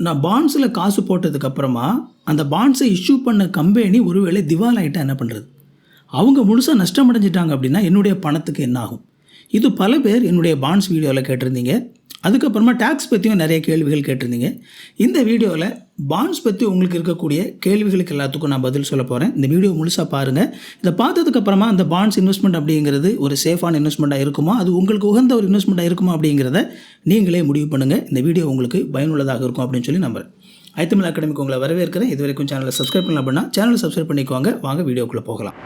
நான் பாண்ட்ஸில் காசு போட்டதுக்கப்புறமா அந்த பாண்ட்ஸை இஷ்யூ பண்ண கம்பெனி ஒருவேளை திவால் ஆகிட்டா என்ன பண்ணுறது அவங்க முழுசாக நஷ்டம் அடைஞ்சிட்டாங்க அப்படின்னா என்னுடைய பணத்துக்கு என்ன ஆகும் இது பல பேர் என்னுடைய பாண்ட்ஸ் வீடியோவில் கேட்டிருந்தீங்க. அதுக்கப்புறமா டேக்ஸ் பற்றியும் நிறைய கேள்விகள் கேட்டிருந்தீங்க. இந்த வீடியோவில் பாண்ட்ஸ் பற்றி உங்களுக்கு இருக்கக்கூடிய கேள்விகளுக்கு எல்லாத்துக்கும் நான் பதில் சொல்ல போகிறேன் இந்த வீடியோ முழுசாக பாருங்கள் இதை பார்த்ததுக்கப்புறமா அந்த பாண்ட்ஸ் இன்வெஸ்ட்மெண்ட் அப்படிங்கிறது ஒரு சேஃபான இன்வெஸ்ட்மெண்ட்டாக இருக்குமா? அது உங்களுக்கு உகந்த ஒரு இன்வெஸ்ட்மெண்ட்டாக இருக்குமா அப்படிங்கிறத நீங்களே முடிவு பண்ணுங்கள் இந்த வீடியோ உங்களுக்கு பயனுள்ளதாக இருக்கும் அப்படின்னு சொல்லி நம்புகிறேன் ஐத்தமிழ் அகாடமிக்கு உங்களை வரவேற்கிறேன். இது வரைக்கும் சேனலை சப்ஸ்கிரைப் பண்ணல அப்படின்னா சேனலை சப்ஸ்கிரைப் பண்ணிக்கோங்க. வாங்க வீடியோக்குள்ளே போகலாம்.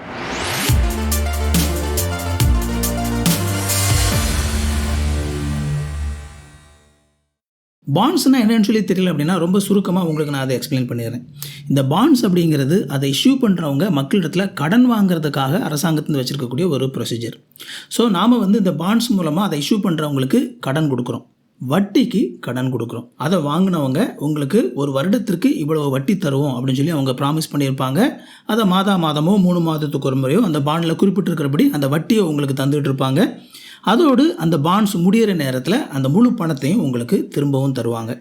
பாண்ட்ஸ்னால் என்னென்னு சொல்லி தெரியல அப்படின்னா ரொம்ப சுருக்கமாக உங்களுக்கு நான் அதை எக்ஸ்பிளைன் பண்ணிடுறேன். இந்த பாண்ட்ஸ் அப்படிங்கிறது அதை இஷ்யூ பண்ணுறவங்க மக்களிடத்தில் கடன் வாங்குறதுக்காக அரசாங்கத்தில் வச்சுருக்கக்கூடிய ஒரு ப்ரொசீஜர் ஸோ நாம் வந்து இந்த பாண்ட்ஸ் மூலமாக அதை இஷ்யூ பண்ணுறவங்களுக்கு கடன் கொடுக்குறோம். வட்டிக்கு கடன் கொடுக்குறோம். அதை வாங்கினவங்க உங்களுக்கு ஒரு வருடத்திற்கு இவ்வளோ வட்டி தருவோம் அப்படின்னு சொல்லி அவங்க ப்ராமிஸ் பண்ணியிருப்பாங்க. அதை மாதா மாதமோ மூணு மாதத்துக்கு ஒரு முறையோ அந்த பாண்டில் குறிப்பிட்டிருக்கிறபடி அந்த வட்டியை உங்களுக்கு தந்துகிட்டு இருப்பாங்க. அதோடு அந்த பாண்ட்ஸ் முடியிற நேரத்தில் அந்த முழு பணத்தையும் உங்களுக்கு திரும்பவும் தருவாங்க.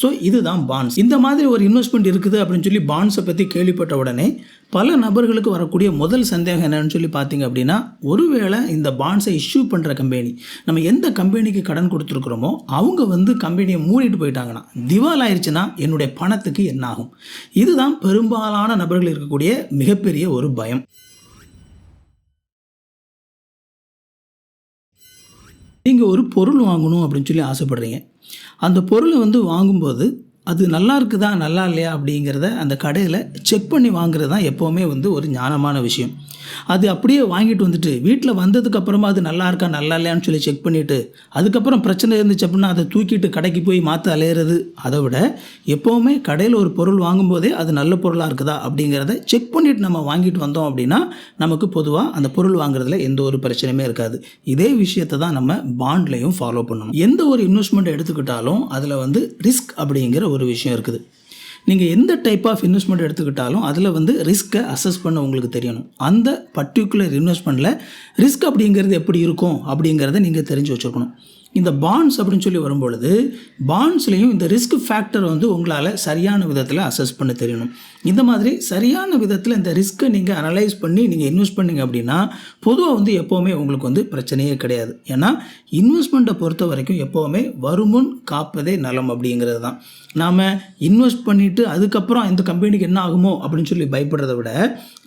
ஸோ இதுதான் பாண்ட்ஸ் இந்த மாதிரி ஒரு இன்வெஸ்ட்மெண்ட் இருக்குது அப்படின்னு சொல்லி பாண்ட்ஸை பற்றி கேள்விப்பட்ட உடனே பல நபர்களுக்கு வரக்கூடிய முதல் சந்தேகம் என்னன்னு சொல்லி பார்த்தீங்க அப்படின்னா ஒருவேளை இந்த பாண்ட்ஸை இஷ்யூ பண்ணுற கம்பெனி நம்ம எந்த கம்பெனிக்கு கடன் கொடுத்துருக்குறோமோ அவங்க வந்து கம்பெனியை மூடிட்டு போயிட்டாங்கன்னா திவால் ஆயிடுச்சுன்னா என்னுடைய பணத்துக்கு என்ன ஆகும் இதுதான் பெரும்பாலான நபர்கள் இருக்கக்கூடிய மிகப்பெரிய ஒரு பயம். நீங்கள் ஒரு பொருள் வாங்கணும் அப்படின்னு சொல்லி ஆசைப்படுறீங்க. அந்த பொருளை வந்து வாங்கும்போது அது நல்லா இருக்குதா நல்லா இல்லையா அப்படிங்கிறத அந்த கடையில் செக் பண்ணி வாங்குறது தான் எப்போவுமே வந்து ஒரு ஞானமான விஷயம். அது அப்படியே வாங்கிட்டு வந்துட்டு வீட்டில் வந்ததுக்கப்புறமா அது நல்லா இருக்கா நல்லா இல்லையான்னு சொல்லி செக் பண்ணிவிட்டு அதுக்கப்புறம் பிரச்சனை இருந்துச்சு அப்படின்னா அதை தூக்கிட்டு கடைக்கு போய் மாற்ற அலையிறது அதை விட எப்போவுமே கடையில் ஒரு பொருள் வாங்கும்போதே அது நல்ல பொருளாக இருக்குதா அப்படிங்கிறத செக் பண்ணிவிட்டு நம்ம வாங்கிட்டு வந்தோம் அப்படின்னா நமக்கு பொதுவாக அந்த பொருள் வாங்குறதுல எந்த ஒரு பிரச்சனையுமே இருக்காது. இதே விஷயத்தை தான் நம்ம பாண்ட்லையும் ஃபாலோ பண்ணணும். எந்த ஒரு இன்வெஸ்ட்மெண்ட் எடுத்துக்கிட்டாலும் அதில் வந்து ரிஸ்க் அப்படிங்கிற ஒரு விஷயம் இருக்குது. நீங்கள் எந்த டைப் ஆஃப் இன்வெஸ்ட்மெண்ட் எடுத்துக்கிட்டாலும் அதில் வந்து ரிஸ்க்கை அசஸ் பண்ண உங்களுக்கு தெரியணும். அந்த பர்டிகுலர் இன்வெஸ்ட்மெண்ட்டில் ரிஸ்க் அப்படிங்கிறது எப்படி இருக்கும் அப்படிங்கிறத நீங்கள் தெரிஞ்சு வச்சுருக்கணும். இந்த பாண்ட்ஸ் அப்படின்னு சொல்லி வரும்பொழுது பாண்ட்ஸ்லேயும் இந்த ரிஸ்க் ஃபேக்டர் வந்து உங்களால் சரியான விதத்தில் அசஸ் பண்ண தெரியணும். இந்த மாதிரி சரியான விதத்தில் இந்த ரிஸ்க்கை நீங்கள் அனலைஸ் பண்ணி நீங்கள் இன்வெஸ்ட் பண்ணீங்க அப்படின்னா பொதுவாக வந்து எப்போவுமே உங்களுக்கு வந்து பிரச்சனையே கிடையாது. ஏன்னா இன்வெஸ்ட்மெண்ட்டை பொறுத்த வரைக்கும் எப்போவுமே வருமுன் காப்பதே நலம் அப்படிங்கிறது தான். நாம் இன்வெஸ்ட் பண்ணிவிட்டு அதுக்கப்புறம் இந்த கம்பெனிக்கு என்ன ஆகுமோ அப்படின்னு சொல்லி பயப்படுறத விட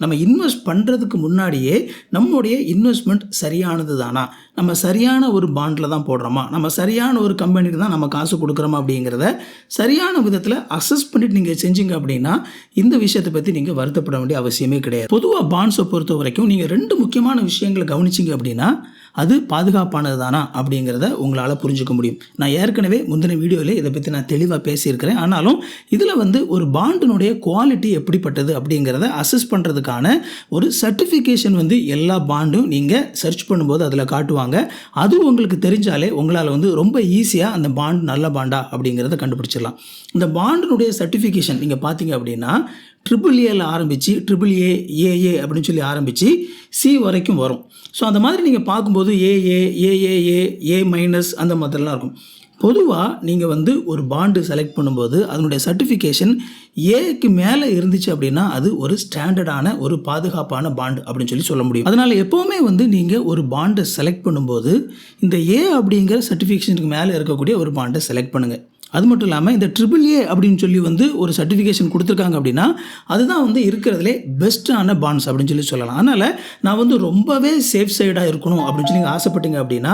நம்ம இன்வெஸ்ட் பண்ணுறதுக்கு முன்னாடியே நம்முடைய இன்வெஸ்ட்மெண்ட் சரியானது தானா? நம்ம சரியான ஒரு பாண்டில் தான் போடுறோமா? நம்ம சரியான ஒரு கம்பெனிக்கு தான் நம்ம காசு கொடுக்குறோமா அப்படிங்கிறத சரியான விதத்தில் அசஸ் பண்ணிட்டு நீங்கள் செஞ்சீங்க அப்படின்னா இந்த விஷயத்தை பற்றி நீங்கள் வருத்தப்பட வேண்டிய அவசியமே கிடையாது. பொதுவாக பாண்ட்ஸை பொறுத்த வரைக்கும் நீங்கள் ரெண்டு முக்கியமான விஷயங்களை கவனிச்சிங்க அப்படின்னா அது பாதுகாப்பானது தானா அப்படிங்கிறத உங்களால் புரிஞ்சுக்க முடியும். நான் ஏற்கனவே முந்தின வீடியோவில் இதை பற்றி நான் தெளிவாக பேசியிருக்கிறேன். ஆனாலும் இதில் வந்து ஒரு பாண்டினுடைய குவாலிட்டி எப்படிப்பட்டது அப்படிங்கிறத அசஸ் பண்ணுறதுக்கான ஒரு சர்டிஃபிகேஷன் வந்து எல்லா பாண்டும் நீங்கள் சர்ச் பண்ணும்போது அதில் காட்டுவாங்க. அது உங்களுக்கு தெரிஞ்சாலே உங்களால் வந்து ரொம்ப ஈஸியாக அந்த பாண்ட் நல்ல பாண்டா அப்படிங்கிறத கண்டுபிடிச்சிடலாம். இந்த பாண்டினுடைய சர்டிஃபிகேஷன் நீங்கள் பார்த்தீங்க அப்படின்னா ட்ரிபிள் ஏல ஆரம்பித்து ட்ரிபிள் ஏ ஏஏ அப்படின்னு சொல்லி ஆரம்பித்து சி வரைக்கும் வரும். ஸோ அந்த மாதிரி நீங்கள் பார்க்கும்போது ஏஏ ஏஏஏ ஏ மைனஸ் அந்த மாதிரிலாம் இருக்கும். பொதுவாக நீங்கள் வந்து ஒரு பாண்டு செலக்ட் பண்ணும்போது அதனுடைய சர்டிஃபிகேஷன் ஏக்கு மேலே இருந்துச்சு அப்படின்னா அது ஒரு ஸ்டாண்டர்டான ஒரு பாதுகாப்பான பாண்டு அப்படின்னு சொல்லி சொல்ல முடியும். அதனால் எப்போவுமே வந்து நீங்கள் ஒரு பாண்டை செலக்ட் பண்ணும்போது இந்த ஏ அப்படிங்கிற சர்டிஃபிகேஷனுக்கு மேலே இருக்கக்கூடிய ஒரு பாண்டை செலக்ட் பண்ணுங்கள் அது மட்டும் இல்லாமல் இந்த ட்ரிபிள் ஏ அப்படின்னு சொல்லி வந்து ஒரு சர்டிஃபிகேஷன் கொடுத்துருக்காங்க அப்படின்னா அதுதான் வந்து இருக்கிறதுலே பெஸ்ட்டான பாண்ட்ஸ் அப்படின்னு சொல்லி சொல்லலாம். அதனால் நான் வந்து ரொம்பவே சேஃப் சைடாக இருக்கணும் அப்படின்னு சொல்லி நீங்கள் ஆசைப்பட்டீங்க அப்படின்னா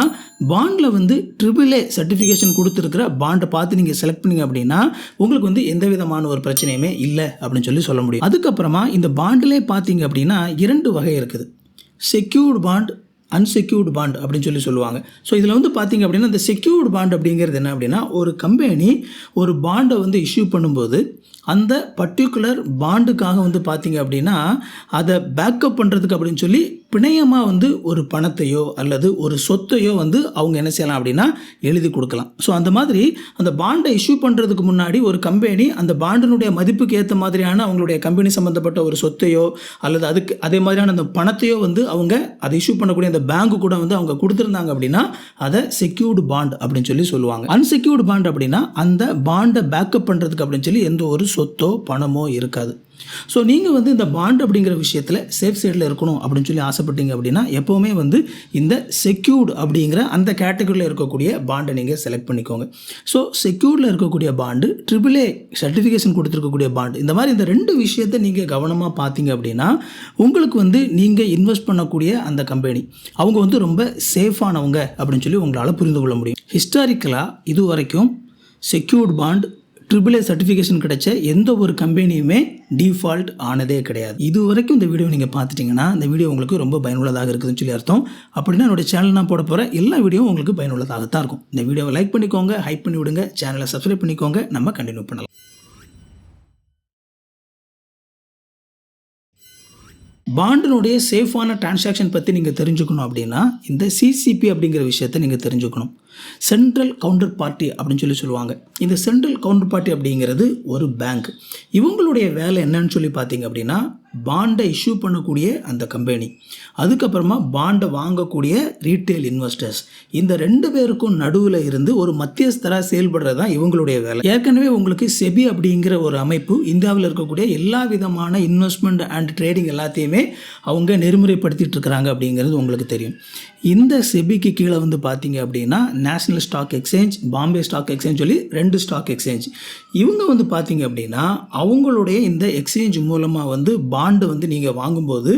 பாண்டில் வந்து ட்ரிபிள் ஏ சர்டிஃபிகேஷன் கொடுத்துருக்கிற பாண்டை பார்த்து நீங்கள் செலக்ட் பண்ணீங்க அப்படின்னா உங்களுக்கு வந்து எந்த விதமான ஒரு பிரச்சனையுமே இல்லை அப்படின்னு சொல்லி சொல்ல முடியும். அதுக்கப்புறமா இந்த பாண்டிலே பார்த்தீங்க அப்படின்னா இரண்டு வகை இருக்குது. செக்யூர்டு பாண்ட் அன்செக்யூர்டு பாண்ட் அப்படின்னு சொல்லி சொல்லுவாங்க. ஸோ இதில் வந்து பார்த்தீங்க அப்படின்னா இந்த செக்யூர்டு பாண்ட் அப்படிங்கிறது என்ன அப்படின்னா ஒரு கம்பெனி ஒரு பாண்டை வந்து இஷ்யூ பண்ணும்போது அந்த பர்டிகுலர் பாண்டுக்காக வந்து பார்த்திங்க அப்படின்னா அதை பேக்கப் பண்ணுறதுக்கு அப்படின்னு சொல்லி பிணையமாக வந்து ஒரு பணத்தையோ அல்லது ஒரு சொத்தையோ வந்து அவங்க என்ன செய்யலாம் அப்படின்னா எழுதி கொடுக்கலாம். ஸோ அந்த மாதிரி அந்த பாண்டை இஷ்யூ பண்ணுறதுக்கு முன்னாடி ஒரு கம்பெனி அந்த பாண்டினுடைய மதிப்புக்கு ஏற்ற மாதிரியான அவங்களுடைய கம்பெனி சம்மந்தப்பட்ட ஒரு சொத்தையோ அல்லது அதுக்கு அதே மாதிரியான அந்த பணத்தையோ வந்து அவங்க அதை இஷ்யூ பண்ணக்கூடிய அந்த அந்த பேங்க் கூட வந்து அவங்க கொடுத்துருந்தாங்க அப்படின்னா அதை செக்யூர்டு பாண்ட் அப்படின்னு சொல்லி சொல்லுவாங்க. அன்செக்யூர்டு பாண்ட் அப்படின்னா அந்த பாண்டை பேக்கப் பண்ணுறதுக்கு அப்படின்னு சொல்லி எந்த ஒரு சொத்தோ பணமோ இருக்காது. ஸோ நீங்கள் வந்து இந்த பாண்ட் அப்படிங்கிற விஷயத்தில் சேஃப் சைடில் இருக்கணும் அப்படின்னு சொல்லி ஆசைப்பட்டீங்க அப்படின்னா எப்போவுமே வந்து இந்த செக்யூர்டு அப்படிங்கிற அந்த கேட்டகரியில் இருக்கக்கூடிய பாண்டை நீங்கள் செலக்ட் பண்ணிக்கோங்க. ஸோ செக்யூர்டில் இருக்கக்கூடிய பாண்டு ட்ரிபிள் ஏ சர்டிஃபிகேஷன் கொடுத்துருக்கக்கூடிய பாண்டு இந்த மாதிரி இந்த ரெண்டு விஷயத்தை நீங்கள் கவனமாக பார்த்தீங்க அப்படின்னா உங்களுக்கு வந்து நீங்கள் இன்வெஸ்ட் பண்ணக்கூடிய அந்த கம்பெனி அவங்க வந்து ரொம்ப சேஃபானவங்க அப்படின்னு சொல்லி உங்களால் புரிந்து கொள்ள முடியும். ஹிஸ்டாரிக்கலாக இது வரைக்கும் secured bond triple A certification கிடைச்ச எந்த ஒரு கம்பெனியுமே டிஃபால்ட் ஆனதே கிடையாது. இது வரைக்கும் இந்த வீடியோ நீங்கள் பார்த்துட்டிங்கன்னா இந்த வீடியோ உங்களுக்கு ரொம்ப பயனுள்ளதாக இருக்குதுன்னு சொல்லி அர்த்தம். அப்படின்னா என்னோட சேனல் நான் போட போகிற எல்லா வீடியோவும் உங்களுக்கு பயனுள்ளதாக இருக்கும். இந்த வீடியோவை லைக் பண்ணிக்கோங்க ஹைப் பண்ணி விடுங்க சேனலை சப்ஸ்கிரைப் பண்ணிக்கோங்க நம்ம கண்டினியூ பண்ணலாம். பாண்டினுடைய சேஃபான டிரான்சாக்ஷன் பற்றி நீங்கள் தெரிஞ்சுக்கணும் அப்படின்னா இந்த சிசிபி அப்படிங்கிற விஷயத்தை நீங்கள் தெரிஞ்சுக்கணும். சென்ட்ரல் கவுண்டர் பார்ட்டி அப்படின்னு சொல்லி சொல்லுவாங்க. இந்த சென்ட்ரல் கவுண்டர் பார்ட்டி அப்படிங்கிறது ஒரு பேங்க் இவங்களுடைய வேலை என்னன்னு சொல்லி பார்த்தீங்க அப்படின்னா பாண்டை இஷ்யூ பண்ணக்கூடிய அந்த கம்பெனி அதுக்கப்புறமா பாண்டை வாங்கக்கூடிய ரீட்டைல் இன்வெஸ்டர்ஸ் இந்த ரெண்டு பேருக்கும் நடுவில் இருந்து ஒரு மத்தியஸ்தராக செயல்படுறது தான் இவங்களுடைய வேலை. ஏற்கனவே உங்களுக்கு செபி அப்படிங்கிற ஒரு அமைப்பு இந்தியாவில் இருக்கக்கூடிய எல்லா விதமான இன்வெஸ்ட்மெண்ட் அண்ட் ட்ரேடிங் எல்லாத்தையுமே அவங்க நெறிமுறைப்படுத்திட்டு இருக்கிறாங்க அப்படிங்கிறது உங்களுக்கு தெரியும். இந்த செபிக்கு கீழே வந்து பார்த்தீங்க அப்படின்னா National Stock Exchange Bombay Stock Exchange சொல்லி ரெண்டு ஸ்டாக் எக்ஸ்சேஞ்ச் இவங்க வந்து பார்த்தீங்க அப்படின்னா அவங்களுடைய இந்த எக்ஸ்சேஞ்ச் மூலமாக வந்து பாண்டு வந்து நீங்கள் வாங்கும்போது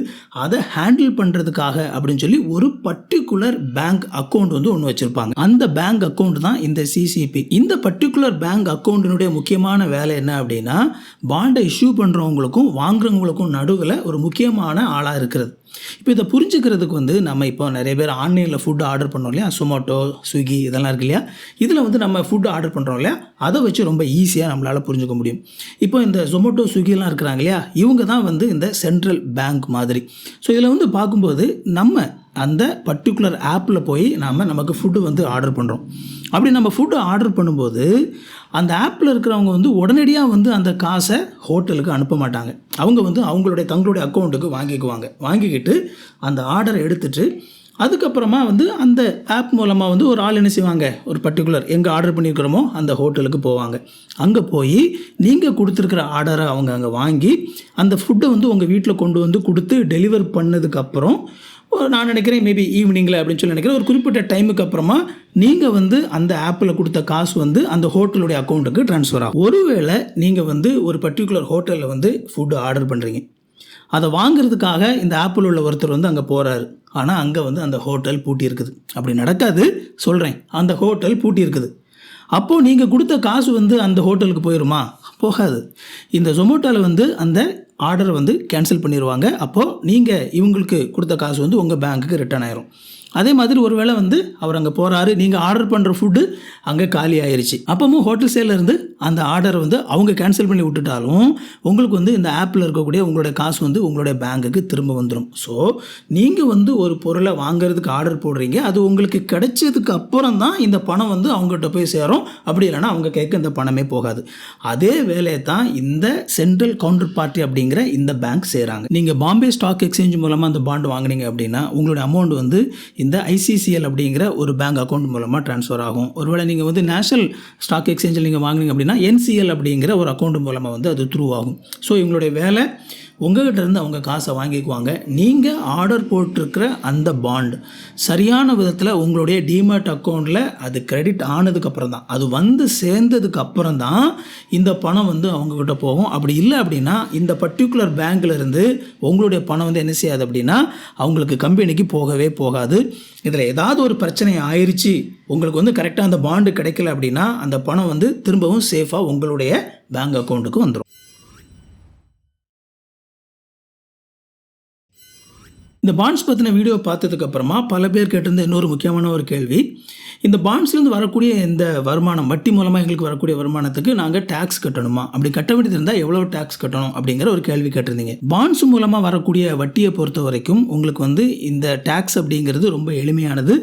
அதை ஹேண்டில் பண்ணுறதுக்காக அப்படின்னு சொல்லி ஒரு பர்டிகுலர் பேங்க் அக்கௌண்ட் வந்து ஒன்று வச்சுருப்பாங்க. அந்த பேங்க் அக்கௌண்ட் தான் இந்த சிசிபி இந்த பர்டிகுலர் பேங்க் அக்கௌண்ட்டினுடைய முக்கியமான வேலை என்ன அப்படின்னா பாண்டை இஷ்யூ பண்ணுறவங்களுக்கும் வாங்குறவங்களுக்கும் நடுவில் ஒரு முக்கியமான ஆளாக இருக்கிறது. இப்போ இதை புரிஞ்சுக்கிறதுக்கு வந்து நம்ம இப்போ நிறைய பேர் ஆன்லைனில் ஃபுட்டு ஆர்டர் பண்ணோம் இல்லையா? சொமோட்டோ ஸ்விக்கி இதெல்லாம் இருக்கு இல்லையா? இதில் வந்து நம்ம ஃபுட்டு ஆர்டர் பண்ணுறோம் இல்லையா? அதை வச்சு ரொம்ப ஈஸியாக நம்மளால் புரிஞ்சுக்க முடியும். இப்போ இந்த ஜொமேட்டோ ஸ்விக்கிலாம் இருக்கிறாங்க இல்லையா? இவங்க தான் வந்து இந்த சென்ட்ரல் பேங்க் மாதிரி. ஸோ இதில் வந்து பார்க்கும்போது நம்ம அந்த பர்டிகுலர் ஆப்பில் போய் நாம் நமக்கு ஃபுட்டு வந்து ஆர்டர் பண்ணுறோம் அப்படி நம்ம ஃபுட்டு ஆர்டர் பண்ணும்போது அந்த ஆப்பில் இருக்கிறவங்க வந்து உடனடியாக வந்து அந்த காசை ஹோட்டலுக்கு அனுப்ப மாட்டாங்க. அவங்க வந்து அவங்களுடைய தங்களுடைய அக்கௌண்ட்டுக்கு வாங்கிக்குவாங்க. வாங்கிக்கிட்டு அந்த ஆர்டரை எடுத்துகிட்டு அதுக்கப்புறமா வந்து அந்த ஆப் மூலமாக வந்து ஒரு ஆள் என்ன செய்வாங்க? ஒரு பர்டிகுலர் எங்கே ஆர்டர் பண்ணியிருக்கிறோமோ அந்த ஹோட்டலுக்கு போவாங்க. அங்கே போய் நீங்கள் கொடுத்துருக்குற ஆர்டரை அவங்க அங்கே வாங்கி அந்த ஃபுட்டை வந்து உங்கள் வீட்டில் கொண்டு வந்து கொடுத்து டெலிவர் பண்ணதுக்கப்புறம் நான் நினைக்கிறேன் மேபி ஈவினிங்கில் அப்படின்னு சொல்லி நினைக்கிறேன். ஒரு குறிப்பிட்ட டைமுக்கு அப்புறமா நீங்கள் வந்து அந்த ஆப்பில் கொடுத்த காசு வந்து அந்த ஹோட்டலுடைய அக்கௌண்ட்டுக்கு ட்ரான்ஸ்ஃபர் ஆகும். ஒருவேளை நீங்கள் வந்து ஒரு பர்டிகுலர் ஹோட்டலில் வந்து ஃபுட்டு ஆர்டர் பண்ணுறீங்க அதை வாங்குறதுக்காக இந்த ஆப்பில் உள்ள ஒருத்தர் வந்து அங்கே போகிறாரு ஆனால் அங்கே வந்து அந்த ஹோட்டல் பூட்டி இருக்குது. அப்படி நடக்காது சொல்கிறேன் அந்த ஹோட்டல் பூட்டி இருக்குது. அப்போது நீங்கள் கொடுத்த காசு வந்து அந்த ஹோட்டலுக்கு போயிடுமா போகாது. இந்த ஜொமோட்டோவில் வந்து அந்த ஆர்டரை வந்து கேன்சல் பண்ணிடுவாங்க அப்போது நீங்கள் இவங்களுக்கு கொடுத்த காசு வந்து உங்கள் பேங்க்குக்கு ரிட்டர்ன் ஆயிரும். அதே மாதிரி ஒரு வேளை வந்து அவர் அங்கே போகிறாரு நீங்கள் ஆர்டர் பண்ணுற ஃபுட்டு அங்கே காலி ஆயிடுச்சு அப்பவும் ஹோட்டல் சேலேருந்து அந்த ஆர்டரை வந்து அவங்க கேன்சல் பண்ணி விட்டுட்டாலும் உங்களுக்கு வந்து இந்த ஆப்பில் இருக்கக்கூடிய உங்களுடைய காசு வந்து உங்களுடைய பேங்க்குக்கு திரும்ப வந்துடும் ஸோ நீங்கள் வந்து ஒரு பொருளை வாங்குறதுக்கு ஆர்டர் போடுறீங்க. அது உங்களுக்கு கிடைச்சதுக்கு அப்புறம் தான் இந்த பணம் வந்து அவங்ககிட்ட போய் சேரும். அப்படி இல்லைன்னா அவங்க கேட்க இந்த பணமே போகாது. அதே வேலையை தான் இந்த சென்ட்ரல் கவுண்டர் பார்ட்டி அப்படிங்கிற இந்த பேங்க் செய்கிறாங்க நீங்கள் பாம்பே ஸ்டாக் எக்ஸ்சேஞ்ச் மூலமாக அந்த பாண்டு வாங்குனீங்க அப்படின்னா உங்களுடைய அமௌண்ட் வந்து இந்த ஐசிசிஎல் அப்படிங்கிற ஒரு பேங்க் அக்கௌண்ட் மூலமாக ட்ரான்ஸ்ஃபர் ஆகும். ஒருவேளை நீங்கள் வந்து நேஷனல் ஸ்டாக் எக்ஸ்சேஞ்சில் நீங்கள் வாங்குனீங்க அப்படின்னா என்சிஎல் அப்படிங்கிற ஒரு அக்கௌண்ட் மூலமாக வந்து அது த்ரூ ஆகும். ஸோ இவங்களுடைய வேலை உங்ககிட்ட இருந்து அவங்க காசை வாங்கிக்குவாங்க. நீங்கள் ஆர்டர் போட்டிருக்கிற அந்த பாண்ட் சரியான விதத்தில் உங்களுடைய டிமேட் அக்கௌண்ட்டில் அது கிரெடிட் ஆனதுக்கப்புறம் தான். அது வந்து சேர்ந்ததுக்கு அப்புறம் தான் இந்த பணம் வந்து அவங்கக்கிட்ட போகும். அப்படி இல்லை அப்படின்னா இந்த பர்டிகுலர் பேங்க்லேருந்து உங்களுடைய பணம் வந்து என்ன செய்யாது அப்படின்னா அவங்களுக்கு கம்பெனிக்கு போகவே போகாது. இதில் ஏதாவது ஒரு பிரச்சனை ஆயிடுச்சு உங்களுக்கு வந்து கரெக்டாக அந்த பாண்டு கிடைக்கல அப்படின்னா அந்த பணம் வந்து திரும்பவும் சேஃபாக உங்களுடைய பேங்க் அக்கௌண்ட்டுக்கு வந்துடும் இந்த பாண்ட்ஸ் பற்றின வீடியோ பார்த்ததுக்கப்புறமா பல பேர் கேட்டிருந்த இன்னொரு முக்கியமான ஒரு கேள்வி. இந்த பாண்ட்ஸ்லேருந்து வரக்கூடிய இந்த வருமானம் வட்டி மூலமாக எங்களுக்கு வரக்கூடிய வருமானத்துக்கு நாங்கள் டேக்ஸ் கட்டணுமா? அப்படி கட்ட வேண்டியது இருந்தால் எவ்வளோ டேக்ஸ் கட்டணும் அப்படிங்கிற ஒரு கேள்வி கேட்டிருந்தீங்க. பாண்ட்ஸ் மூலமாக வரக்கூடிய வட்டியை பொறுத்த வரைக்கும் உங்களுக்கு வந்து இந்த டேக்ஸ் அப்படிங்கிறது ரொம்ப எளிமையானது.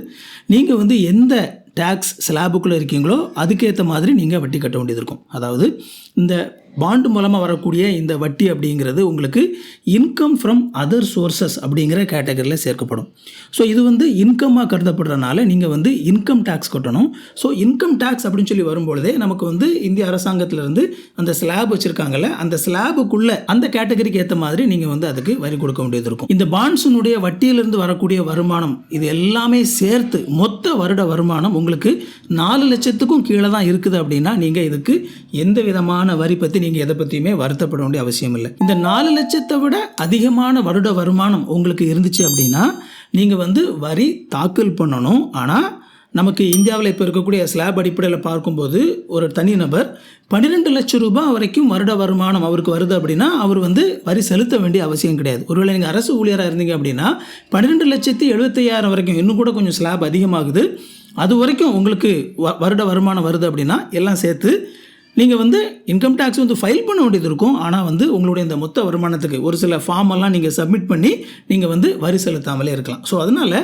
நீங்கள் வந்து எந்த டேக்ஸ் ஸ்லாபுக்குள்ளே இருக்கீங்களோ அதுக்கேற்ற மாதிரி நீங்கள் வட்டி கட்ட வேண்டியது இருக்கும். அதாவது இந்த பாண்டு மூலமாக வரக்கூடிய இந்த வட்டி அப்படிங்கிறது உங்களுக்கு இன்கம் ஃப்ரம் அதர் சோர்சஸ் அப்படிங்கிற கேட்டகரியில் சேர்க்கப்படும். ஸோ இது வந்து இன்கம்மாக கருதப்படுறதுனால நீங்கள் வந்து இன்கம் டேக்ஸ் கட்டணும். ஸோ இன்கம் டேக்ஸ் அப்படின்னு சொல்லி வரும்பொழுதே நமக்கு வந்து இந்திய அரசாங்கத்திலிருந்து அந்த ஸ்லாப் வச்சுருக்காங்கல்ல அந்த ஸ்லாபுக்குள்ளே அந்த கேட்டகரிக்கு ஏற்ற மாதிரி நீங்கள் வந்து அதுக்கு வரி கொடுக்க வேண்டியது இருக்கும். இந்த பாண்ட்ஸினுடைய வட்டியிலிருந்து வரக்கூடிய வருமானம் இது எல்லாமே சேர்த்து மொத்த வருட வருமானம் உங்களுக்கு நாலு லட்சத்துக்கும் கீழே தான் இருக்குது அப்படின்னா நீங்கள் இதுக்கு எந்த விதமான வரி பற்றி நீங்கள் எதை பற்றியுமே வருத்தப்பட வேண்டிய அவசியம் இல்லை. இந்த நாலு லட்சத்தை விட அதிகமான வருட வருமானம் உங்களுக்கு இருந்துச்சு அப்படின்னா நீங்கள் வந்து வரி தாக்கல் பண்ணணும். ஆனால் நமக்கு இந்தியாவில் இப்போ இருக்கக்கூடிய ஸ்லாப் அடிப்படையில் பார்க்கும்போது ஒரு தனிநபர் பன்னிரெண்டு லட்சம் ரூபாய் வரைக்கும் வருட வருமானம் அவருக்கு வருது அப்படின்னா அவர் வந்து வரி செலுத்த வேண்டிய அவசியம் கிடையாது. ஒருவேளை நீங்கள் அரசு ஊழியராக இருந்தீங்க அப்படின்னா பன்னிரெண்டு லட்சத்தி எழுபத்தையாயிரம் வரைக்கும் இன்னும் கூட கொஞ்சம் ஸ்லாப் அதிகமாகுது. அது வரைக்கும் உங்களுக்கு வ வருட வருமானம் வருது அப்படின்னா எல்லாம் சேர்த்து நீங்கள் வந்து இன்கம் டேக்ஸ் வந்து ஃபைல் பண்ண வேண்டியது இருக்கும். ஆனால் வந்து உங்களுடைய இந்த மொத்த வருமானத்துக்கு ஒரு சில ஃபார்ம் எல்லாம் நீங்கள் சப்மிட் பண்ணி நீங்கள் வந்து வரி செலுத்தாமலே இருக்கலாம். ஸோ அதனால்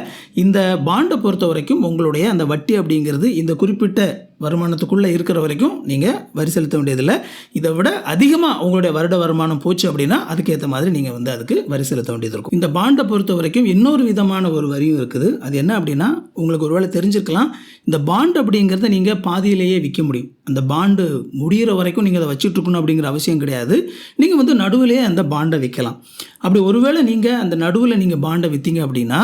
இந்த பாண்டை பொறுத்த வரைக்கும் உங்களுடைய அந்த வட்டி அப்படிங்கிறது இந்த குறிப்பிட்ட வருமானத்துக்குள்ளே இருக்கிற வரைக்கும் நீங்கள் வரி செலுத்த வேண்டியதில்லை. இதை விட அதிகமாக உங்களுடைய வருட வருமானம் போச்சு அப்படின்னா அதுக்கேற்ற மாதிரி நீங்கள் வந்து அதுக்கு வரி செலுத்த வேண்டியது இருக்கும். இந்த பாண்டை பொறுத்த வரைக்கும் இன்னொரு விதமான ஒரு வரியும் இருக்குது. அது என்ன அப்படின்னா உங்களுக்கு ஒருவேளை தெரிஞ்சிருக்கலாம். இந்த பாண்ட் அப்படிங்கிறத நீங்கள் பாதியிலேயே விற்க முடியும். அந்த பாண்டு முடிகிற வரைக்கும் நீங்கள் அதை வச்சுட்ருக்கணும் அப்படிங்கிற அவசியம் கிடையாது. நீங்கள் வந்து நடுவிலேயே அந்த பாண்டை விற்கலாம் அப்படி ஒருவேளை நீங்கள் அந்த நடுவில் நீங்கள் பாண்டை விற்றீங்க அப்படின்னா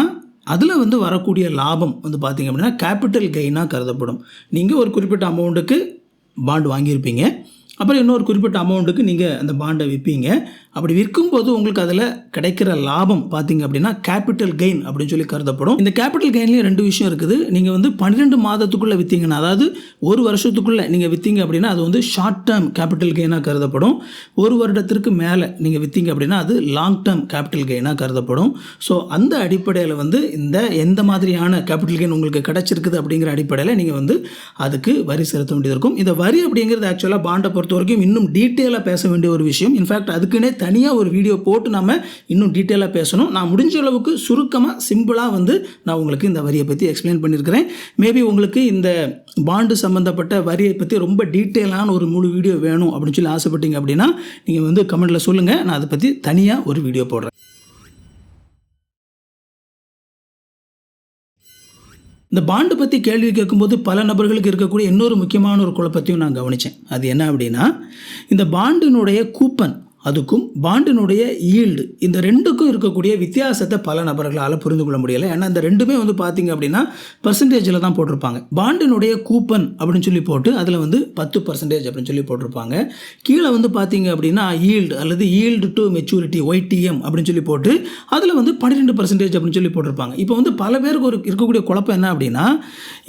அதில் வந்து வரக்கூடிய லாபம் வந்து பார்த்திங்க அப்படின்னா கேபிட்டல் கெயினாக கருதப்படும். நீங்கள் ஒரு குறிப்பிட்ட அமௌண்ட்டுக்கு பாண்டு வாங்கியிருப்பீங்க. அப்புறம் இன்னொரு குறிப்பிட்ட அமௌண்ட்டுக்கு நீங்கள் அந்த பாண்டை விற்பீங்க அப்படி விற்கும்போது உங்களுக்கு அதில் கிடைக்கிற லாபம் பார்த்தீங்க அப்படின்னா கேபிட்டல் கெயின் அப்படின்னு சொல்லி கருதப்படும். இந்த கேபிட்டல் கெயின்லேயும் ரெண்டு விஷயம் இருக்குது. நீங்கள் வந்து பன்னிரெண்டு மாதத்துக்குள்ளே விற்றீங்கன்னா அதாவது ஒரு வருஷத்துக்குள்ளே நீங்கள் விற்றீங்க அப்படின்னா அது வந்து ஷார்ட் டேர்ம் கேபிட்டல் கெயினாக கருதப்படும். ஒரு வருடத்திற்கு மேலே நீங்கள் விற்றீங்க அப்படின்னா அது லாங் டேர்ம் கேபிட்டல் கெயினாக கருதப்படும். ஸோ அந்த அடிப்படையில் வந்து இந்த எந்த மாதிரியான கேபிட்டல் கெயின் உங்களுக்கு கிடைச்சிருக்குது அப்படிங்கிற அடிப்படையில் நீங்கள் வந்து அதுக்கு வரி செலுத்த வேண்டியது இருக்கும். இந்த வரி அப்படிங்கிறது ஆக்சுவலாக பாண்டை பொறுத்த வரைக்கும் இன்னும் டீட்டெயிலாக பேச வேண்டிய ஒரு விஷயம். இன்ஃபேக்ட் அதுக்குன்னே தனியாக ஒரு வீடியோ போட்டு நம்ம இன்னும் டீட்டெயிலாக பேசணும். நான் முடிஞ்ச அளவுக்கு சுருக்கமாக சிம்பிளாக வந்து நான் உங்களுக்கு இந்த வரியை பற்றி எக்ஸ்பிளைன் பண்ணியிருக்கிறேன் மேபி உங்களுக்கு இந்த பாண்டு சம்மந்தப்பட்ட வரியை பற்றி ரொம்ப டீட்டெயிலான ஒரு முழு வீடியோ வேணும் அப்படின்னு சொல்லி ஆசைப்பட்டீங்க அப்படின்னா நீங்கள் வந்து கமெண்ட்டில் சொல்லுங்கள் நான் அதை பற்றி தனியாக ஒரு வீடியோ போடுறேன். இந்த பாண்டு பற்றி கேள்வி கேட்கும்போது பல நபர்களுக்கு இருக்கக்கூடிய இன்னொரு முக்கியமான ஒரு குழப்பத்தையும் நான் கவனித்தேன் அது என்ன அப்படின்னா இந்த பாண்டினுடைய கூப்பன் அதுக்கும் பாண்டினுடைய ஈல்டு. இந்த ரெண்டுக்கும் இருக்கக்கூடிய வித்தியாசத்தை பல நபர்களால் புரிந்து கொள்ள முடியலை. ஏன்னா இந்த ரெண்டுமே வந்து பார்த்தீங்க அப்படின்னா பர்சன்டேஜில் தான் போட்டிருப்பாங்க. பாண்டினுடைய கூப்பன் அப்படின்னு சொல்லி போட்டு அதில் வந்து பத்து பர்சன்டேஜ் அப்படின்னு சொல்லி போட்டிருப்பாங்க. கீழே வந்து பார்த்தீங்க அப்படின்னா ஈல்டு அல்லது ஈல்டு டு மெச்சூரிட்டி ஒய்டிஎம் அப்படின்னு சொல்லி போட்டு அதில் வந்து பன்னிரெண்டு பர்சன்டேஜ் அப்படின்னு சொல்லி போட்டிருப்பாங்க. இப்போ வந்து பல பேருக்கு ஒரு இருக்கக்கூடிய குழப்பம் என்ன அப்படின்னா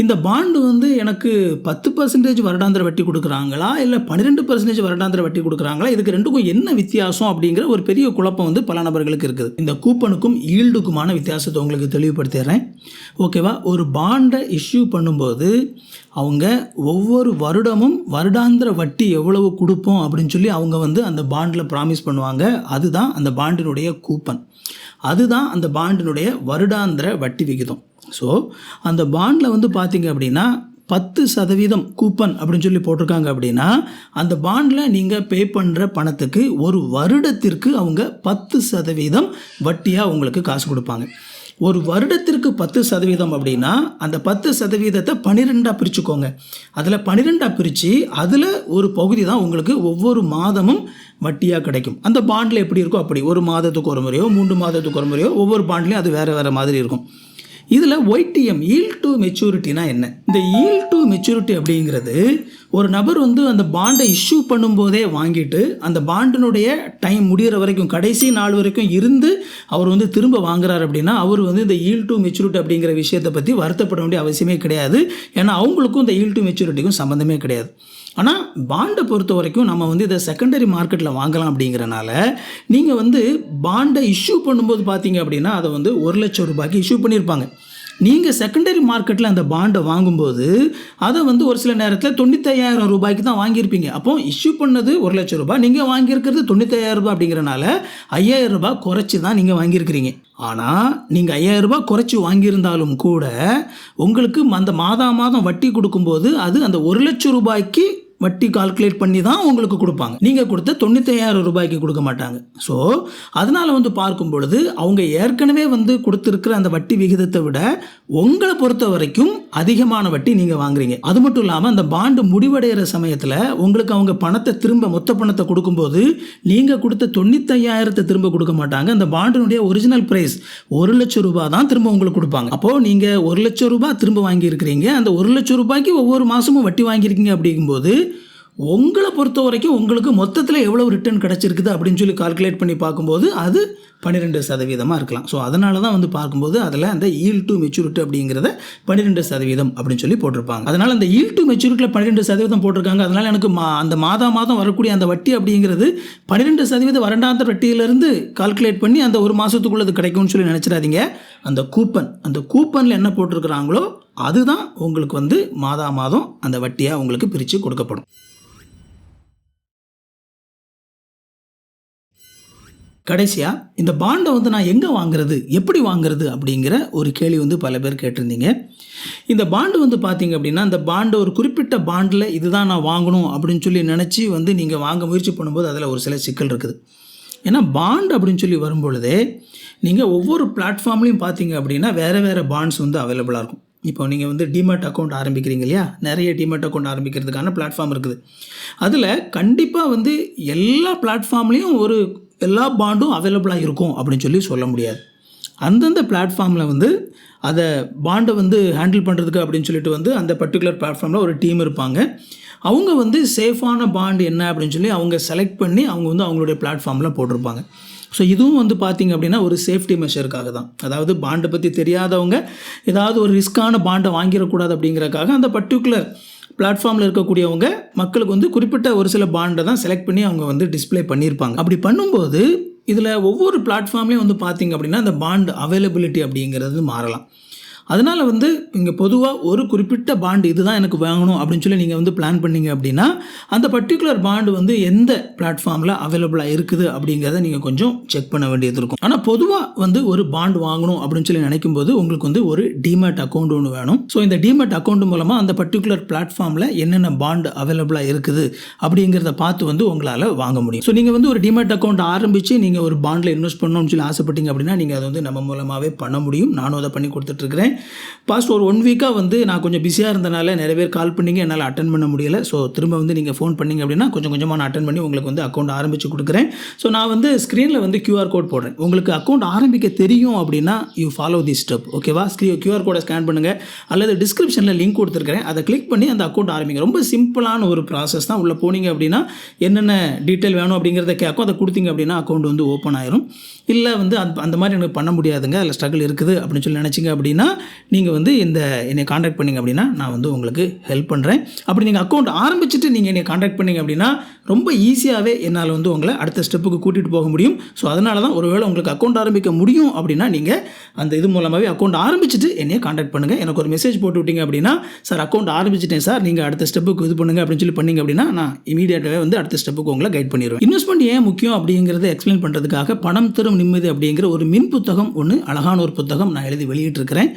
இந்த பாண்டு வந்து எனக்கு பத்து பர்சன்டேஜ் வருடாந்திர வட்டி கொடுக்குறாங்களா? இல்லை பன்னிரெண்டு பர்சன்டேஜ் வருடாந்திர வட்டி கொடுக்குறாங்களா? இதுக்கு ரெண்டுக்கும் என்ன வித்தியாசம் அப்படிங்கிற ஒரு பெரிய குழப்பம் வந்து பல நபர்களுக்கு இருக்குது. இந்த கூப்பனுக்கும் ஈல்டுக்குமான வித்தியாசத்தை உங்களுக்கு தெளிவுபடுத்திடுறேன். ஓகேவா? ஒரு பாண்டை இஷ்யூ பண்ணும்போது அவங்க ஒவ்வொரு வருடமும் வருடாந்திர வட்டி எவ்வளவு கொடுப்போம் அப்படின்னு சொல்லி அவங்க வந்து அந்த பாண்டில் ப்ராமிஸ் பண்ணுவாங்க. அதுதான் அந்த பாண்டினுடைய கூப்பன். அதுதான் அந்த பாண்டினுடைய வருடாந்திர வட்டி விகிதம். ஸோ அந்த பாண்டில் வந்து பார்த்தீங்க அப்படின்னா பத்து சதவீதம் கூப்பன் அப்படின்னு சொல்லி போட்டிருக்காங்க அப்படின்னா அந்த பாண்டில் நீங்கள் பே பண்ணுற பணத்துக்கு ஒரு வருடத்திற்கு அவங்க பத்து சதவீதம் வட்டியாக உங்களுக்கு காசு கொடுப்பாங்க. ஒரு வருடத்திற்கு பத்து சதவீதம் அப்படின்னா அந்த பத்து சதவீதத்தை பன்னிரெண்டாக பிரிச்சுக்கோங்க. அதில் பன்னிரெண்டாக பிரித்து அதில் ஒரு பகுதி தான் உங்களுக்கு ஒவ்வொரு மாதமும் வட்டியாக கிடைக்கும். அந்த பாண்டில் எப்படி இருக்கோ அப்படி. ஒரு மாதத்துக்கு ஒரு முறையோ மூன்று மாதத்துக்கு ஒரு முறையோ ஒவ்வொரு பாண்ட்லேயும் அது வேறு வேறு மாதிரி இருக்கும். இதில் ஒய்டிஎம் ஈல் டு மெச்சூரிட்டினா என்ன? இந்த ஈல் டு மெச்சூரிட்டி அப்படிங்கிறது ஒரு நபர் வந்து அந்த பாண்டை இஷ்யூ பண்ணும்போதே வாங்கிட்டு அந்த பாண்டினுடைய டைம் முடிகிற வரைக்கும் கடைசி நாள் வரைக்கும் இருந்து அவர் வந்து திரும்ப வாங்குறாரு அப்படின்னா அவர் வந்து இந்த ஈல் டு மெச்சூரிட்டி அப்படிங்கிற விஷயத்தை பற்றி வருத்தப்பட வேண்டிய அவசியமே கிடையாது. ஏன்னா அவங்களுக்கும் இந்த ஈல் டு மெச்சூரிட்டிக்கும் சம்மந்தமே கிடையாது. ஆனால் பாண்டை பொறுத்த வரைக்கும் நம்ம வந்து இதை செகண்டரி மார்க்கெட்டில் வாங்கலாம் அப்படிங்கிறனால நீங்கள் வந்து பாண்டை இஷ்யூ பண்ணும்போது பார்த்தீங்க அப்படின்னா அதை வந்து ஒரு லட்சம் ரூபாய்க்கு இஷ்யூ பண்ணியிருப்பாங்க நீங்கள் செகண்டரி மார்க்கெட்டில் அந்த பாண்டை வாங்கும்போது அதை வந்து ஒரு சில நேரத்தில் தொண்ணூத்தையாயிரம் ரூபாய்க்கு தான் வாங்கியிருப்பீங்க. அப்போ இஷ்யூ பண்ணது ஒரு லட்சம் ரூபாய் நீங்கள் வாங்கியிருக்கிறது தொண்ணூத்தையாயிரம் ரூபாய் அப்படிங்கிறனால ஐயாயிரம் ரூபாய் குறைச்சி தான் நீங்கள் வாங்கியிருக்கிறீங்க. ஆனால் நீங்கள் ஐயாயிரம் ரூபாய் குறைச்சி வாங்கியிருந்தாலும் கூட உங்களுக்கு அந்த மாதா மாதம் வட்டி கொடுக்கும்போது அது அந்த ஒரு லட்சம் ரூபாய்க்கு வட்டி கால்குலேட் பண்ணி தான் உங்களுக்கு கொடுப்பாங்க. நீங்கள் கொடுத்த தொண்ணூத்தையாயிரம் ரூபாய்க்கு கொடுக்க மாட்டாங்க. ஸோ அதனால் வந்து பார்க்கும் பொழுது அவங்க ஏற்கனவே வந்து கொடுத்துருக்கிற அந்த வட்டி விகிதத்தை விட உங்களை பொறுத்த வரைக்கும் அதிகமான வட்டி நீங்கள் வாங்குறீங்க. அது மட்டும் இல்லாமல் அந்த பாண்டு முடிவடைகிற சமயத்தில் உங்களுக்கு அவங்க பணத்தை திரும்ப மொத்த பணத்தை கொடுக்கும்போது நீங்கள் கொடுத்த தொண்ணூத்தையாயிரத்தை திரும்ப கொடுக்க மாட்டாங்க. அந்த பாண்டினுடைய ஒரிஜினல் ப்ரைஸ் ஒரு லட்சம் ரூபாய் தான் திரும்ப உங்களுக்கு கொடுப்பாங்க. அப்போது நீங்கள் ஒரு லட்சம் ரூபாய் திரும்ப வாங்கியிருக்கிறீங்க. அந்த ஒரு லட்சம் ரூபாய்க்கு ஒவ்வொரு மாதமும் வட்டி வாங்கியிருக்கீங்க அப்படிங்கும்போது உங்களை பொறுத்த வரைக்கும் உங்களுக்கு மொத்தத்தில் எவ்வளோ ரிட்டர்ன் கிடச்சிருக்குது அப்படின்னு சொல்லி கால்குலேட் பண்ணி பார்க்கும்போது அது பன்னிரெண்டு சதவீதமாக இருக்கலாம். ஸோ அதனால தான் வந்து பார்க்கும்போது அதில் அந்த ஈல் டு மெச்சூரிட்டி அப்படிங்கிறத பன்னிரெண்டு சதவீதம் அப்படின்னு சொல்லி போட்டிருப்பாங்க. அதனால் அந்த ஈல் டு மெச்சூரிட்டியில் பன்னிரெண்டு சதவீதம் போட்டிருக்காங்க. அதனால் எனக்கு மா அந்த மாதா மாதம் வரக்கூடிய அந்த வட்டி அப்படிங்கிறது பன்னிரெண்டு சதவீத வரண்டாந்த வட்டியிலேருந்து கால்குலேட் பண்ணி அந்த ஒரு மாதத்துக்குள்ளே அது கிடைக்கும்னு சொல்லி நினச்சிடாதீங்க. அந்த கூப்பன் அந்த கூப்பனில் என்ன போட்டிருக்கிறாங்களோ அதுதான் உங்களுக்கு வந்து மாதா மாதம் அந்த வட்டியாக உங்களுக்கு பிரித்து கொடுக்கப்படும். கடைசியாக இந்த பாண்டை வந்து நான் எங்கே வாங்குறது எப்படி வாங்குறது அப்படிங்கிற ஒரு கேள்வி வந்து பல பேர் கேட்டிருந்தீங்க. இந்த பாண்டு வந்து பார்த்தீங்க அப்படின்னா இந்த பாண்டு ஒரு குறிப்பிட்ட பாண்டில் இதுதான் நான் வாங்கணும் அப்படின்னு சொல்லி நினச்சி வந்து நீங்கள் வாங்க முயற்சி பண்ணும்போது அதில் ஒரு சில சிக்கல் இருக்குது. ஏன்னா பாண்ட் அப்படின்னு சொல்லி வரும்பொழுதே நீங்கள் ஒவ்வொரு பிளாட்ஃபார்ம்லேயும் பார்த்தீங்க அப்படின்னா வேறு வேறு பாண்ட்ஸ் வந்து அவைலபிளாக இருக்கும். இப்போ நீங்கள் வந்து டிமெட் அக்கௌண்ட் ஆரம்பிக்கிறீங்க இல்லையா? நிறைய டிமெட் அக்கௌண்ட் ஆரம்பிக்கிறதுக்கான பிளாட்ஃபார்ம் இருக்குது. அதில் கண்டிப்பாக வந்து எல்லா பிளாட்ஃபார்ம்லேயும் ஒரு எல்லா பாண்டும் அவைலபிளாக இருக்கும் அப்படின்னு சொல்லி சொல்ல முடியாது. அந்தந்த பிளாட்ஃபார்மில் வந்து அதை பாண்டை வந்து ஹேண்டில் பண்ணுறதுக்கு அப்படின்னு சொல்லிட்டு வந்து அந்த பர்டிகுலர் பிளாட்ஃபார்மில் ஒரு டீம் இருப்பாங்க. அவங்க வந்து சேஃபான பாண்ட் என்ன அப்படின்னு சொல்லி அவங்க செலக்ட் பண்ணி அவங்க வந்து அவங்களுடைய பிளாட்ஃபார்மில் போட்டிருப்பாங்க. ஸோ இதுவும் வந்து பார்த்திங்க அப்படின்னா ஒரு சேஃப்டி மெஷருக்காக தான். அதாவது பாண்டை பற்றி தெரியாதவங்க ஏதாவது ஒரு ரிஸ்க்கான பாண்டை வாங்கிடக்கூடாது அப்படிங்கிறக்காக அந்த பர்டிகுலர் பிளாட்ஃபார்மில் இருக்கக்கூடியவங்க மக்களுக்கு வந்து குறிப்பிட்ட ஒரு சில பாண்டை தான் செலக்ட் பண்ணி அவங்க வந்து டிஸ்பிளே பண்ணியிருப்பாங்க அப்படி பண்ணும்போது இதில் ஒவ்வொரு பிளாட்ஃபார்ம்லேயும் வந்து பார்த்திங்க அப்படின்னா அந்த பாண்ட் அவைலபிலிட்டி அப்படிங்கிறது மாறலாம். அதனால் வந்து இங்கே பொதுவாக ஒரு குறிப்பிட்ட பாண்டு இதுதான் எனக்கு வாங்கணும் அப்படின்னு சொல்லி நீங்கள் வந்து பிளான் பண்ணீங்க அப்படின்னா அந்த பர்டிகுலர் பாண்டு வந்து எந்த பிளாட்ஃபார்மில் அவைலபிளாக இருக்குது அப்படிங்கிறத நீங்கள் கொஞ்சம் செக் பண்ண வேண்டியது இருக்கும். ஆனால் பொதுவாக வந்து ஒரு பாண்டு வாங்கணும் அப்படின்னு சொல்லி நினைக்கும் போது உங்களுக்கு வந்து ஒரு டிமேட் அக்கௌண்ட் ஒன்று வேணும். ஸோ இந்த டிமேட் அக்கௌண்ட் மூலமாக அந்த பர்டிகுலர் பிளாட்ஃபார்மில் என்னென்ன பாண்டு அவைலபிளாக இருக்குது அப்படிங்கிறத பார்த்து வந்து உங்களால் வாங்க முடியும். ஸோ நீங்கள் வந்து ஒரு டிமேட் அக்கௌண்ட் ஆரம்பித்து நீங்கள் ஒரு பாண்டில் இன்வெஸ்ட் பண்ணணும்னு சொல்லி ஆசைப்பட்டீங்க அப்படின்னா நீங்கள் அதை வந்து நம்ம மூலமாகவே பண்ண முடியும். நானும் அதை பண்ணி கொடுத்துட்ருக்கிறேன் பாஸ்ட் ஒரு ஒன் வீக்காக வந்து நான் கொஞ்சம் பிஸியாக இருந்தனால நிறைய பேர் கால் பண்ணிங்க. என்னால் அட்டன் பண்ண முடியல. ஸோ திரும்ப வந்து நீங்கள் ஃபோன் பண்ணிங்க அப்படின்னா கொஞ்சம் கொஞ்சமாக நான் அட்டன் பண்ணி உங்களுக்கு வந்து அக்கௌண்ட் ஆரம்பித்து கொடுக்குறேன். ஸோ நான் வந்து ஸ்க்ரீனில் வந்து கியூஆர் கோட் போடுறேன். உங்களுக்கு அக்கௌண்ட் ஆரம்பிக்க தெரியும் அப்படின்னா யூ ஃபாலோ தி ஸ்டெப் ஓகேவா ஸ்க்ரீ கியூஆர் கோடை ஸ்கேன் பண்ணுங்கள் அல்லது டிஸ்கிரிப்ஷனில் லிங்க் கொடுத்துருக்கிறேன். அதை கிளிக் பண்ணி அந்த அக்கௌண்ட் ஆரம்பிங்க. ரொம்ப சிம்பிளான ஒரு ப்ராசஸ் தான் உள்ளே போனீங்க அப்படின்னா என்னென்ன டீட்டெயில் வேணும் அப்படிங்கிறத கேட்கும். அதை கொடுத்தீங்க அப்படின்னா அக்கௌண்ட் வந்து ஓப்பன் ஆயிரும். இல்லை வந்து அந்த அந்த மாதிரி எனக்கு பண்ண முடியாதுங்க. அதில் ஸ்ட்ரகிள் இருக்குது அப்படின்னு சொல்லி நினச்சிங்க அப்படின்னா நீங்கள் வந்து இந்த என்னை காண்டாக்ட் பண்ணிங்க அப்படின்னா நான் வந்து உங்களுக்கு ஹெல்ப் பண்ணுறேன் அப்படி நீங்கள் அக்கௌண்ட் ஆரம்பிச்சுட்டு நீங்கள் என்னை காண்டாக்ட் பண்ணிங்க அப்படின்னா ரொம்ப ஈஸியாகவே என்னால் வந்து உங்களை அடுத்த ஸ்டெப்புக்கு கூட்டிகிட்டு போக முடியும். ஸோ அதனால தான் ஒருவேளை உங்களுக்கு அக்கௌண்ட் ஆரம்பிக்க முடியும் அப்படின்னா நீங்கள் அந்த இது மூலமாகவே அக்கௌண்ட் ஆரம்பிச்சுட்டு என்னையை காண்டாக்ட் பண்ணுங்கள் எனக்கு ஒரு மெசேஜ் போட்டு விட்டீங்க அப்படின்னா சார் அக்கௌண்ட் ஆரம்பிச்சிட்டேன் சார். நீங்கள் அடுத்த ஸ்டெப்புக்கு இது பண்ணுங்க அப்படின்னு சொல்லி பண்ணிங்க அப்படின்னா நான் இமீடியட்டாகவே வந்து அடுத்த ஸ்டெப்புக்கு உங்களை கைட் பண்ணிடுவேன் இன்வெஸ்ட்மெண்ட் ஏன் முக்கியம் அப்படிங்கிறத எக்ஸ்பிளைன் பண்ணுறதுக்காக பணம் தரும் நிம்மதி அப்படிங்கிற ஒரு மின் புத்தகம் ஒன்று அழகான ஒரு புத்தகம் நான் எழுதி வெளியிட்டிருக்கிறேன்.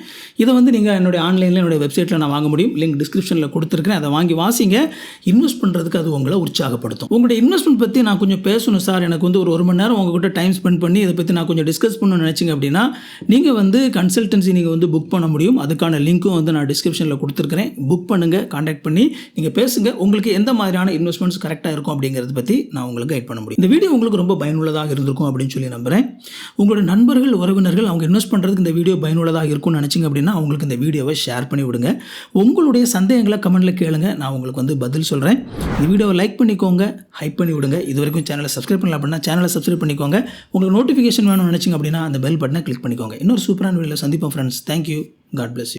இதை வந்து நீங்கள் என்னுடைய ஆன்லைனில் என்னுடைய வெப்சைட்டில் நான் வாங்க முடியும். லிங்க் டிஸ்கிரிப்ஷனில் கொடுத்துருக்கேன் அதை வாங்கி வாசிங்க. இன்வெஸ்ட் பண்ணுறதுக்கு அது உங்களை உற்சாகப்படுத்தும். உங்களுடைய இன்வெஸ்ட்மெண்ட் பற்றி நான் கொஞ்சம் பேசணும் சார் எனக்கு வந்து ஒரு ஒரு மணி நேரம் உங்ககிட்ட டைம் ஸ்பெண்ட் பண்ணி இதை பற்றி நான் கொஞ்சம் டிஸ்கஸ் பண்ணணும்னு நினச்சிங்க அப்படின்னா நீங்கள் வந்து கன்சல்டன்சி நீங்கள் வந்து புக் பண்ண முடியும். அதுக்கான லிங்க்கும் வந்து நான் டிஸ்கிரிப்ஷனில் கொடுத்துருக்கிறேன். புக் பண்ணுங்கள் காண்டாக்ட் பண்ணி நீங்கள் பேசுங்க. உங்களுக்கு எந்த மாதிரியான இன்வெஸ்ட்மெண்ட்ஸ் கரெக்டாக இருக்கும் அப்படிங்கிறத பற்றி நான் உங்களுக்கு கைட் பண்ண முடியும். இந்த வீடியோ உங்களுக்கு ரொம்ப பயனுள்ளதாக இருந்திருக்கும் அப்படின்னு சொல்லி நம்புகிறேன் உங்களோட நண்பர்கள் உறவினர்கள் அவங்க இன்வெஸ்ட் பண்ணுறதுக்கு இந்த வீடியோ பயனுள்ளதாக இருக்கும்னு நினச்சிங்க அப்படின்னா அவங்களுக்கு இந்த வீடியோவை ஷேர் பண்ணி விடுங்க. உங்களுடைய சந்தேகங்களை கமெண்ட்டில் கேளுங்க. நான் உங்களுக்கு வந்து பதில் சொல்கிறேன் இந்த வீடியோவை லைக் பண்ணிக்கோங்க. ஹைப் பண்ணி விடுங்க. இது வரைக்கும் சேனலை சப்ஸ்கிரைப் பண்ணல அப்படின்னா சேனலை சப்ஸ்கிரைப் பண்ணிக்கோங்க. உங்களுக்கு நோட்டிஃபிகேஷன் வேணும்னு நினச்சிங்க அப்படின்னா அந்த பெல் பட்டனை கிளிக் பண்ணிக்கோங்க. இன்னொரு சூப்பரான வீடியோவில் சந்திப்போம் ஃப்ரெண்ட்ஸ் தேங்க்யூ காட் பிளஸ்